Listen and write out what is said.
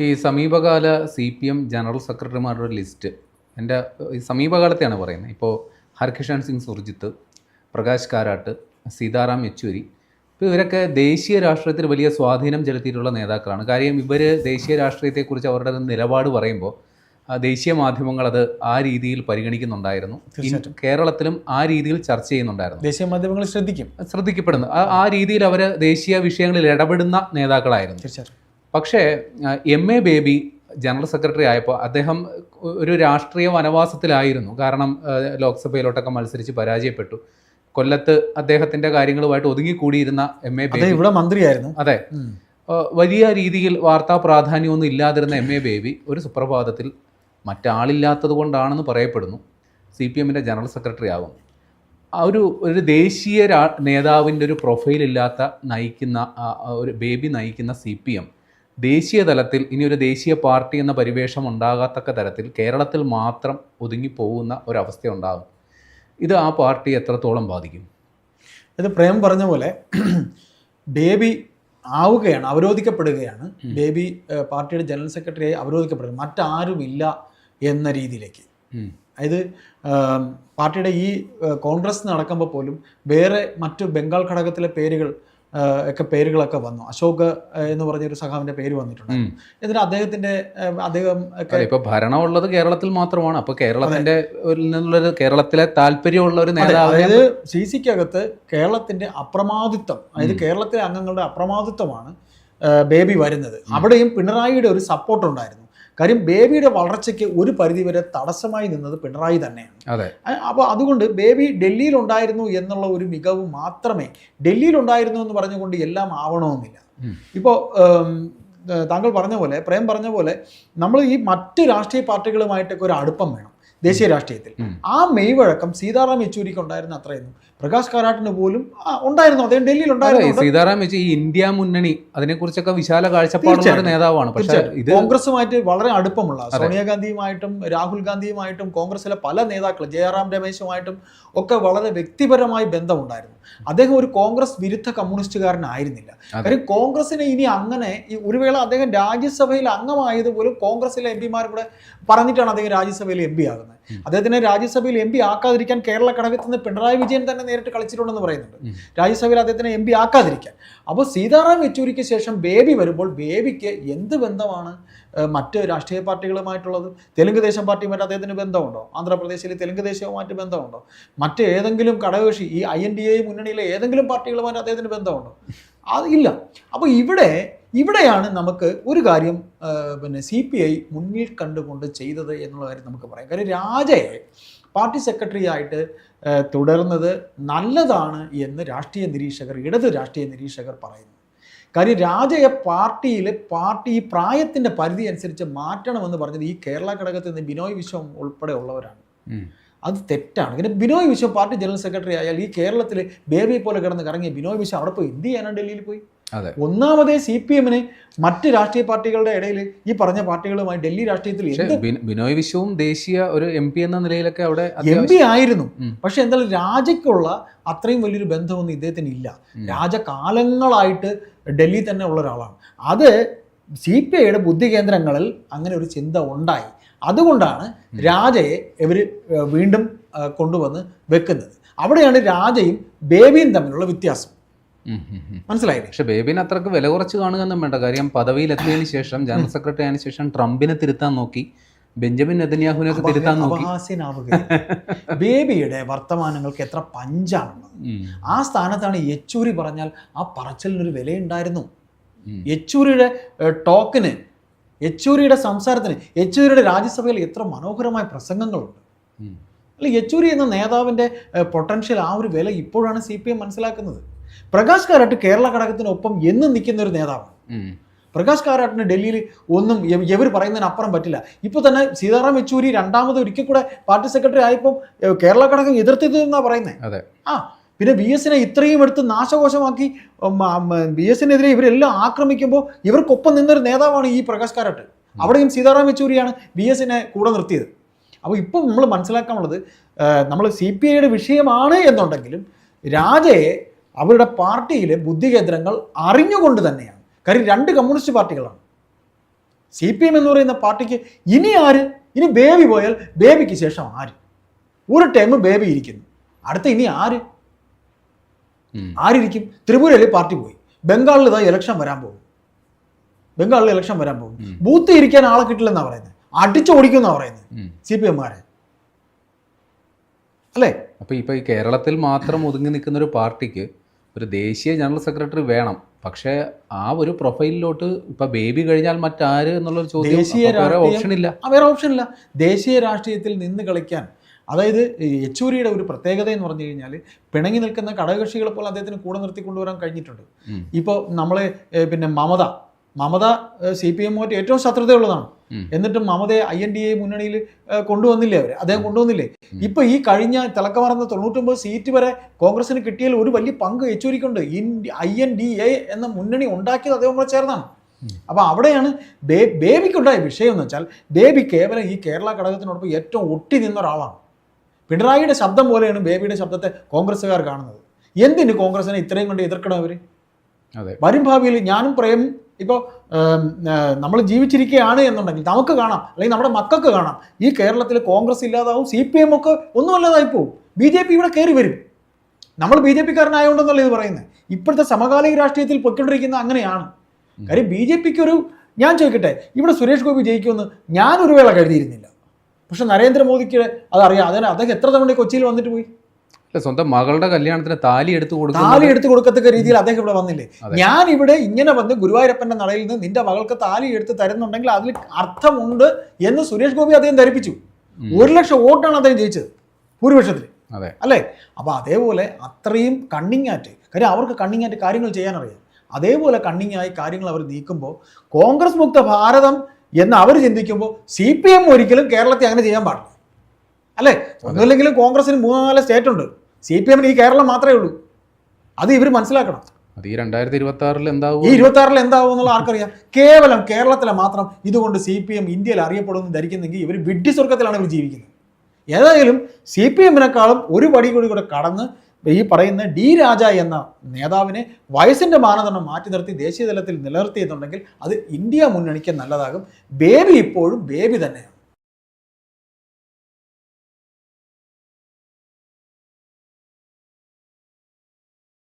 ഈ സമീപകാല C P M general സെക്രട്ടറിമാരുടെ ലിസ്റ്റ് എന്റെ ഈ സമീപകാലത്തെയാണ് പറയുന്നത്. ഇപ്പോൾ ഹർകിഷൻ സിംഗ് സുർജിത്ത് പ്രകാശ് കാരാട്ട് സീതാറാം യെച്ചൂരി ഇപ്പോൾ ഇവരൊക്കെ ദേശീയ രാഷ്ട്രീയത്തിൽ വലിയ സ്വാധീനം ചെലുത്തിയിട്ടുള്ള നേതാക്കളാണ്. കാര്യം ഇവർ ദേശീയ രാഷ്ട്രീയത്തെക്കുറിച്ച് അവരുടെ നിലപാട് പറയുമ്പോൾ ദേശീയ മാധ്യമങ്ങൾ അത് ആ രീതിയിൽ പരിഗണിക്കുന്നുണ്ടായിരുന്നു. കേരളത്തിലും ആ രീതിയിൽ ചർച്ച ചെയ്യുന്നുണ്ടായിരുന്നു. ദേശീയ മാധ്യമങ്ങൾ ശ്രദ്ധിക്കും. ശ്രദ്ധിക്കപ്പെടുന്നു. ആ- ആ രീതിയിൽ അവർ ദേശീയ വിഷയങ്ങളിൽ ഇടപെടുന്ന നേതാക്കളായിരുന്നു. തീർച്ചയായിട്ടും. പക്ഷേ M A Baby general secretary ആയപ്പോൾ അദ്ദേഹം ഒരു രാഷ്ട്രീയ വനവാസത്തിലായിരുന്നു. കാരണം ലോക്സഭയിലോട്ടൊക്കെ മത്സരിച്ച് പരാജയപ്പെട്ടു. കൊല്ലത്ത് അദ്ദേഹത്തിന്റെ കാര്യങ്ങളുമായിട്ട് ഒതുങ്ങിക്കൂടിയിരുന്ന എം എ ബേബി ഇവിടെ മന്ത്രിയായിരുന്നു. അതെ. വലിയ രീതിയിൽ വാർത്താ പ്രാധാന്യമൊന്നും ഇല്ലാതിരുന്ന എം എ ബേബി ഒരു സുപ്രഭാതത്തിൽ മറ്റാളില്ലാത്തത് കൊണ്ടാണെന്ന് പറയപ്പെടുന്നു. സി പി എമ്മിന്റെ ജനറൽ സെക്രട്ടറി ആകും ആ ഒരു ഒരു ദേശീയ രാ നേതാവിന്റെ ഒരു പ്രൊഫൈൽ ഇല്ലാത്ത നയിക്കുന്ന ഒരു ബേബി നയിക്കുന്ന സി പി എം ദേശീയ തലത്തിൽ ഇനി ഒരു ദേശീയ പാർട്ടി എന്ന പരിവേഷം ഉണ്ടാകാത്തക്ക തരത്തിൽ കേരളത്തിൽ മാത്രം ഒതുങ്ങിപ്പോകുന്ന ഒരവസ്ഥ ഉണ്ടാകും. ഇത് ആ പാർട്ടി എത്രത്തോളം ബാധിക്കും? ഇത് പ്രേം പറഞ്ഞ പോലെ ബേബി ആവുകയാണ് അവരോധിക്കപ്പെടുകയാണ്. ബേബി പാർട്ടിയുടെ ജനറൽ സെക്രട്ടറിയായി അവരോധിക്കപ്പെടുക മറ്റാരുമില്ല എന്ന രീതിയിലേക്ക്. അതായത് പാർട്ടിയുടെ ഈ കോൺഗ്രസ് നടക്കുമ്പോൾ പോലും വേറെ മറ്റു ബംഗാൾ ഘടകത്തിലെ പേരുകൾ ഒക്കെ പേരുകളൊക്കെ വന്നു. അശോക് എന്ന് പറഞ്ഞ ഒരു സഖാവിന്റെ പേര് വന്നിട്ടുണ്ട്. എന്നിട്ട് അദ്ദേഹത്തിന്റെ അദ്ദേഹം ഇപ്പൊ ഭരണമുള്ളത് കേരളത്തിൽ മാത്രമാണ്. അപ്പൊ കേരളത്തിന്റെ നിന്നുള്ളൊരു കേരളത്തിലെ താല്പര്യമുള്ള ഒരു നേതാവ് അതായത് സി സിക്കകത്ത് കേരളത്തിന്റെ അപ്രമാദിത്വം അതായത് കേരളത്തിലെ അംഗങ്ങളുടെ അപ്രമാദിത്വമാണ് ബേബി വരുന്നത്. അവിടെയും പിണറായിയുടെ ഒരു സപ്പോർട്ട് ഉണ്ടായിരുന്നു. കാര്യം ബേബിയുടെ വളർച്ചയ്ക്ക് ഒരു പരിധിവരെ തടസ്സമായി നിന്നത് പിണറായി തന്നെയാണ്. അതെ. അപ്പോൾ അതുകൊണ്ട് ബേബി ഡൽഹിയിൽ ഉണ്ടായിരുന്നു എന്നുള്ള ഒരു മികവ് മാത്രമേ ഡൽഹിയിൽ ഉണ്ടായിരുന്നു എന്ന് പറഞ്ഞുകൊണ്ട് എല്ലാം ആവണമെന്നില്ല. ഇപ്പോൾ താങ്കൾ പറഞ്ഞ പോലെ പ്രേം പറഞ്ഞ പോലെ നമ്മൾ ഈ മറ്റ് രാഷ്ട്രീയ പാർട്ടികളുമായിട്ടൊക്കെ ഒരു അടുപ്പം വേണം. ദേശീയ രാഷ്ട്രീയത്തിൽ. ആ ആ മെയ്വഴക്കം സീതാറാം യെച്ചൂരിക്ക് ഉണ്ടായിരുന്ന അത്രയൊന്നും. പ്രകാശ് കാരാട്ടിന് പോലും ഉണ്ടായിരുന്നു. അദ്ദേഹം ഡൽഹിയിൽ ഉണ്ടായിരുന്നു. സീതാറാം യെച്ചൂരി ഈ ഇന്ത്യ മുന്നണി അതിനെക്കുറിച്ചൊക്കെ വിശാല കാഴ്ചപ്പാടുള്ള നേതാവാണ്. പക്ഷേ ഇത് കോൺഗ്രസുമായിട്ട് വളരെ അടുപ്പമുള്ള സോണിയാഗാന്ധിയുമായിട്ടും രാഹുൽ ഗാന്ധിയുമായിട്ടും കോൺഗ്രസിലെ പല നേതാക്കളും ജയറാം രമേശുമായിട്ടും ഒക്കെ വളരെ വ്യക്തിപരമായി ബന്ധമുണ്ടായിരുന്നു. അദ്ദേഹം ഒരു കോൺഗ്രസ് വിരുദ്ധ കമ്മ്യൂണിസ്റ്റുകാരനായിരുന്നില്ല. കാര്യം കോൺഗ്രസിനെ ഇനി അങ്ങനെ ഈ ഒരു വേള അദ്ദേഹം രാജ്യസഭയിൽ അംഗമായത് പോലും കോൺഗ്രസിലെ എം പിമാർ കൂടെ പറഞ്ഞിട്ടാണ് അദ്ദേഹം രാജ്യസഭയിൽ എം പി ആകുന്നത്. അദ്ദേഹത്തിനെ രാജ്യസഭയിൽ എം പി ആക്കാതിരിക്കാൻ കേരള ഘടകത്തിൽ നിന്ന് പിണറായി വിജയൻ തന്നെ നേരിട്ട് കളിച്ചിട്ടുണ്ടെന്ന് പറയുന്നുണ്ട്. രാജ്യസഭയിൽ അദ്ദേഹത്തിനെ എം പി ആക്കാതിരിക്കാൻ. അപ്പോൾ സീതാറാം യെച്ചൂരിക്ക് ശേഷം ബേബി വരുമ്പോൾ ബേബിക്ക് എന്ത് ബന്ധമാണ് മറ്റ് രാഷ്ട്രീയ പാർട്ടികളുമായിട്ടുള്ളത്? തെലുങ്ക് ദേശം പാർട്ടിയുമായിട്ട് അദ്ദേഹത്തിന് ബന്ധമുണ്ടോ? ആന്ധ്രാപ്രദേശിലെ തെലുങ്ക് ദേശവുമായിട്ട് ബന്ധമുണ്ടോ? മറ്റ് ഏതെങ്കിലും ഘടകകക്ഷി ഈ ഐ എൻ ഡി എ മുന്നണിയിലെ ഏതെങ്കിലും പാർട്ടികളുമായിട്ട് അദ്ദേഹത്തിന് ബന്ധമുണ്ടോ? അത് ഇല്ല. അപ്പോൾ ഇവിടെ ഇവിടെയാണ് നമുക്ക് ഒരു കാര്യം പിന്നെ സി പി ഐ മുന്നിൽ കണ്ടുകൊണ്ട് ചെയ്തത് എന്നുള്ള കാര്യം നമുക്ക് പറയാം. കാര്യം രാജയെ പാർട്ടി സെക്രട്ടറി ആയിട്ട് തുടർന്നത് നല്ലതാണ് എന്ന് രാഷ്ട്രീയ നിരീക്ഷകർ ഇടത് രാഷ്ട്രീയ നിരീക്ഷകർ പറയുന്നു. കാര്യം രാജയെ പാർട്ടിയിൽ പാർട്ടി ഈ പ്രായത്തിന്റെ പരിധി അനുസരിച്ച് മാറ്റണമെന്ന് പറഞ്ഞത് ഈ കേരള ഘടകത്തിൽ നിന്ന് ബിനോയ് വിശ്വം ഉൾപ്പെടെ ഉള്ളവരാണ്. അത് തെറ്റാണ്. പിന്നെ Binoy Viswam party general secretary ആയാൽ ഈ കേരളത്തിൽ ബേബി പോലെ കിടന്ന് കറങ്ങിയ ബിനോയ് വിശ്വം അവിടെ പോയി എന്ത് ചെയ്യാനാണ് ഡൽഹിയിൽ പോയി? ഒന്നാമതേ സി പി എമ്മിന് മറ്റ് രാഷ്ട്രീയ പാർട്ടികളുടെ ഇടയിൽ ഈ പറഞ്ഞ പാർട്ടികളുമായി ഡൽഹി രാഷ്ട്രീയത്തിൽ ബിനോയ് വിശ്വവും ദേശീയ ഒരു എം പി എന്ന നിലയിലൊക്കെ അവിടെ എം പി ആയിരുന്നു. പക്ഷെ എന്തായാലും രാജയ്ക്കുള്ള അത്രയും വലിയൊരു ബന്ധമൊന്നും ഇദ്ദേഹത്തിന് ഇല്ല രാജകാലങ്ങളായിട്ട് രാജ കാലങ്ങളായിട്ട് ഡൽഹി തന്നെ ഉള്ള ഒരാളാണ്. അത് സി പി ഐയുടെ ബുദ്ധി കേന്ദ്രങ്ങളിൽ അങ്ങനെ ഒരു ചിന്ത ഉണ്ടായി. അതുകൊണ്ടാണ് രാജയെ ഇവർ വീണ്ടും കൊണ്ടുവന്ന് വെക്കുന്നത്. അവിടെയാണ് രാജയും ബേബിയും തമ്മിലുള്ള വ്യത്യാസം. മനസ്സിലായില്ലേ? പക്ഷെ ബേബിനെ അത്രയ്ക്ക് വില കുറച്ച് കാണുകയൊന്നും വേണ്ട. കാര്യം പദവിയിലെത്തിയതിന് ശേഷം ജനറൽ സെക്രട്ടറി ആയതിനു ശേഷം ട്രംപിനെ തിരുത്താൻ നോക്കി ബെഞ്ചമിൻ നെതന്യാഹുവിനെ ഒക്കെ തിരുത്താൻ നോക്കി. ബേബിയുടെ വർത്തമാനങ്ങൾക്ക് എത്ര പഞ്ചാണുള്ളത്. ആ സ്ഥാനത്താണ് യെച്ചൂരി പറഞ്ഞാൽ ആ പറച്ചിലിനൊരു വിലയുണ്ടായിരുന്നു. യെച്ചൂരിയുടെ ടോക്കിന് യെച്ചൂരിയുടെ സംസാരത്തിന് യെച്ചൂരിയുടെ രാജ്യസഭയിൽ എത്ര മനോഹരമായ പ്രസംഗങ്ങളുണ്ട്. അല്ല യെച്ചൂരി എന്ന നേതാവിന്റെ പൊട്ടൻഷ്യൽ ആ ഒരു വില ഇപ്പോഴാണ് സി പി എം മനസ്സിലാക്കുന്നത്. പ്രകാശ് കാരാട്ട് കേരള ഘടകത്തിനൊപ്പം എന്നും നിൽക്കുന്ന ഒരു നേതാവാണ്. പ്രകാശ് കാരാട്ടിന് ഡൽഹിയിൽ ഒന്നും എവർ പറയുന്നതിന് അപ്പുറം പറ്റില്ല. ഇപ്പോൾ തന്നെ സീതാറാം യെച്ചൂരി രണ്ടാമത് ഒരിക്കൽ കൂടെ പാർട്ടി സെക്രട്ടറി ആയപ്പോൾ കേരള ഘടകം എതിർത്തത് എന്നാ പറയുന്നത് അതെ. ആ പിന്നെ ബി എസിനെ ഇത്രയും എടുത്ത് നാശകോശമാക്കി ബി എസിനെതിരെ ഇവരെല്ലാം ആക്രമിക്കുമ്പോൾ ഇവർക്കൊപ്പം നിന്നൊരു നേതാവാണ് ഈ പ്രകാശ് കാരാട്ട്. അവിടെയും സീതാറാം യെച്ചൂരിയാണ് ബി എസിനെ കൂടെ നിർത്തിയത്. അപ്പോൾ ഇപ്പം നമ്മൾ മനസ്സിലാക്കാനുള്ളത് നമ്മൾ സി പി ഐയുടെ വിഷയമാണ് എന്നുണ്ടെങ്കിലും രാജയെ അവരുടെ പാർട്ടിയിലെ ബുദ്ധി കേന്ദ്രങ്ങൾ അറിഞ്ഞുകൊണ്ട് തന്നെയാണ്. കാര്യം രണ്ട് കമ്മ്യൂണിസ്റ്റ് പാർട്ടികളാണ്. സി പി എം എന്ന് പറയുന്ന പാർട്ടിക്ക് ഇനി ആര്? ഇനി ബേബി പോയാൽ ബേബിക്ക് ശേഷം ആര്? ഒരു ടൈം ബേബി ഇരിക്കുന്നു. അടുത്ത ഇനി ആര്. ആരിരിക്കും? ത്രിപുരയിൽ പാർട്ടി പോയി. ബംഗാളിൽ ഇതാ ഇലക്ഷൻ വരാൻ പോകും ബംഗാളിൽ ഇലക്ഷൻ വരാൻ പോകും. ബൂത്ത് ഇരിക്കാൻ ആളെ കിട്ടില്ലെന്നാണ് പറയുന്നത് അടിച്ചോടിക്കുമെന്നാണ് പറയുന്നത്. സി പി എംമാരെ അല്ലേ? അപ്പൊ ഇപ്പൊ ഈ കേരളത്തിൽ മാത്രം ഒതുങ്ങി നിൽക്കുന്ന ഒരു പാർട്ടിക്ക് ഒരു ദേശീയ ജനറൽ സെക്രട്ടറി വേണം. പക്ഷേ ആ ഒരു പ്രൊഫൈലിലോട്ട് ഇപ്പൊ ബേബി കഴിഞ്ഞാൽ മറ്റാര് എന്നുള്ളൊരു ചോദ്യം ദേശീയ വേറെ ഓപ്ഷൻ ഇല്ല. വേറെ ഓപ്ഷൻ ഇല്ല. ദേശീയ രാഷ്ട്രീയത്തിൽ നിന്ന് കളിക്കാൻ. അതായത് യെച്ചൂരിയുടെ ഒരു പ്രത്യേകത എന്ന് പറഞ്ഞു കഴിഞ്ഞാൽ പിണങ്ങി നിൽക്കുന്ന ഘടകകക്ഷികളെ പോലെ അദ്ദേഹത്തിന് കൂടെ നിർത്തി കൊണ്ടുവരാൻ കഴിഞ്ഞിട്ടുണ്ട്. ഇപ്പോൾ നമ്മൾ പിന്നെ മമത. മമത സി പി എമ്മുമായിട്ട് ഏറ്റവും ശത്രുതയുള്ളതാണ്. എന്നിട്ടും മമതയെ ഐ എൻ ഡി എ മുന്നണിയിൽ കൊണ്ടുവന്നില്ലേ അവർ അദ്ദേഹം കൊണ്ടുവന്നില്ലേ. ഇപ്പൊ ഈ കഴിഞ്ഞ തിളക്കമറന്ന തൊണ്ണൂറ്റൊമ്പത് സീറ്റ് വരെ കോൺഗ്രസിന് കിട്ടിയതിൽ ഒരു വലിയ പങ്ക് യെച്ചൂരിക്കുണ്ട്. ഐ എൻ ഡി എ എന്ന മുന്നണി ഉണ്ടാക്കിയത് അദ്ദേഹം കൂടെ ചേർന്നാണ്. അപ്പോൾ അപ്പൊ അവിടെയാണ് ബേ ബേബിക്കുണ്ടായ വിഷയം എന്ന് വെച്ചാൽ ബേബി കേവലം ഈ കേരള ഘടകത്തിനോടൊപ്പം ഏറ്റവും ഒട്ടി നിന്ന ഒരാളാണ്. പിണറായിയുടെ ശബ്ദം പോലെയാണ് ബേബിയുടെ ശബ്ദത്തെ കോൺഗ്രസ്സുകാർ കാണുന്നത്. എന്തിന് കോൺഗ്രസിനെ ഇത്രയും കൊണ്ട് എതിർക്കണം അവർ വരും ഭാവിയിൽ ഞാനും പ്രേം ഇപ്പോൾ നമ്മൾ ജീവിച്ചിരിക്കുകയാണ് എന്നുണ്ടെങ്കിൽ നമുക്ക് കാണാം അല്ലെങ്കിൽ നമ്മുടെ മക്കൾക്ക് കാണാം. ഈ കേരളത്തിൽ കോൺഗ്രസ് ഇല്ലാതാവും സി പി എം ഒക്കെ ഒന്നും അല്ലാതായി പോകും ബി ജെ പി ഇവിടെ കയറി വരും. നമ്മൾ ബി ജെ പിക്കാരനായതുകൊണ്ടെന്നല്ല ഇത് പറയുന്നത് ഇപ്പോഴത്തെ സമകാലിക രാഷ്ട്രീയത്തിൽ പൊയ്ക്കൊണ്ടിരിക്കുന്ന അങ്ങനെയാണ്. കാര്യം ബി ജെ പിക്ക് ഒരു ഞാൻ ചോദിക്കട്ടെ ഇവിടെ സുരേഷ് ഗോപി ജയിക്കുമെന്ന് ഞാനൊരു വേള കരുതിയിരുന്നില്ല. പക്ഷെ നരേന്ദ്രമോദിക്ക് അതറിയാം അതിന് അദ്ദേഹം എത്ര തവണ കൊച്ചിയിൽ വന്നിട്ട് പോയി? സ്വന്തം മകളുടെ കല്യാണത്തിന് താലി എടുത്തു താലി എടുത്തു കൊടുക്കത്തക്ക രീതിയിൽ അദ്ദേഹം ഇവിടെ വന്നില്ലേ? ഞാൻ ഇവിടെ ഇങ്ങനെ വന്ന് ഗുരുവായൂരപ്പന്റെ നടയിൽ നിന്ന് നിന്റെ മകൾക്ക് താലി എടുത്ത് തരുന്നുണ്ടെങ്കിൽ അതിൽ അർത്ഥമുണ്ട് എന്ന് സുരേഷ് ഗോപി അദ്ദേഹം ധരിപ്പിച്ചു. ഒരു ലക്ഷം വോട്ടാണ് അദ്ദേഹം ജയിച്ചത് ഭൂരിപക്ഷത്തിൽ. അതെ. അല്ലേ? അപ്പൊ അതേപോലെ അത്രയും കണ്ണിങ്ങാറ്റ്. കാര്യം അവർക്ക് കണ്ണിങ്ങാറ്റ് കാര്യങ്ങൾ ചെയ്യാൻ അറിയാം അതേപോലെ കണ്ണിങ്ങായി കാര്യങ്ങൾ അവർ നീക്കുമ്പോൾ കോൺഗ്രസ് മുക്ത ഭാരതം എന്ന് അവർ ചിന്തിക്കുമ്പോൾ സി പി എം ഒരിക്കലും കേരളത്തെ അങ്ങനെ ചെയ്യാൻ പാടില്ല. അല്ലേ? ഒന്നുമില്ലെങ്കിലും കോൺഗ്രസിന് മൂന്നോ നാല് സ്റ്റേറ്റ് ഉണ്ട്. സി പി എമ്മിന് ഈ കേരളം മാത്രമേ ഉള്ളൂ. അത് ഇവർ മനസ്സിലാക്കണം. അത് ഈ രണ്ടായിരത്തി ഇരുപത്തി ആറിൽ എന്താവും? ഈ ഇരുപത്തി ആറിൽ എന്താവും എന്നുള്ള ആർക്കറിയാം. കേവലം കേരളത്തിലെ മാത്രം ഇതുകൊണ്ട് സി പി എം ഇന്ത്യയിൽ അറിയപ്പെടുമെന്ന് ധരിക്കുന്നെങ്കിൽ ഇവർ വിഡ്ഢി സ്വർഗത്തിലാണ് ഇവർ ജീവിക്കുന്നത്. ഏതായാലും സി പി എമ്മിനേക്കാളും ഒരു പടി കൂടി കൂടെ കടന്ന് ഈ പറയുന്ന ഡി രാജ എന്ന നേതാവിനെ വയസ്സിന്റെ മാനദണ്ഡം മാറ്റി നിർത്തി ദേശീയ തലത്തിൽ നിലനിർത്തിയെന്നുണ്ടെങ്കിൽ അത് ഇന്ത്യ മുന്നണിക്ക് നല്ലതാകും. ബേബി ഇപ്പോഴും ബേബി തന്നെയാണ്.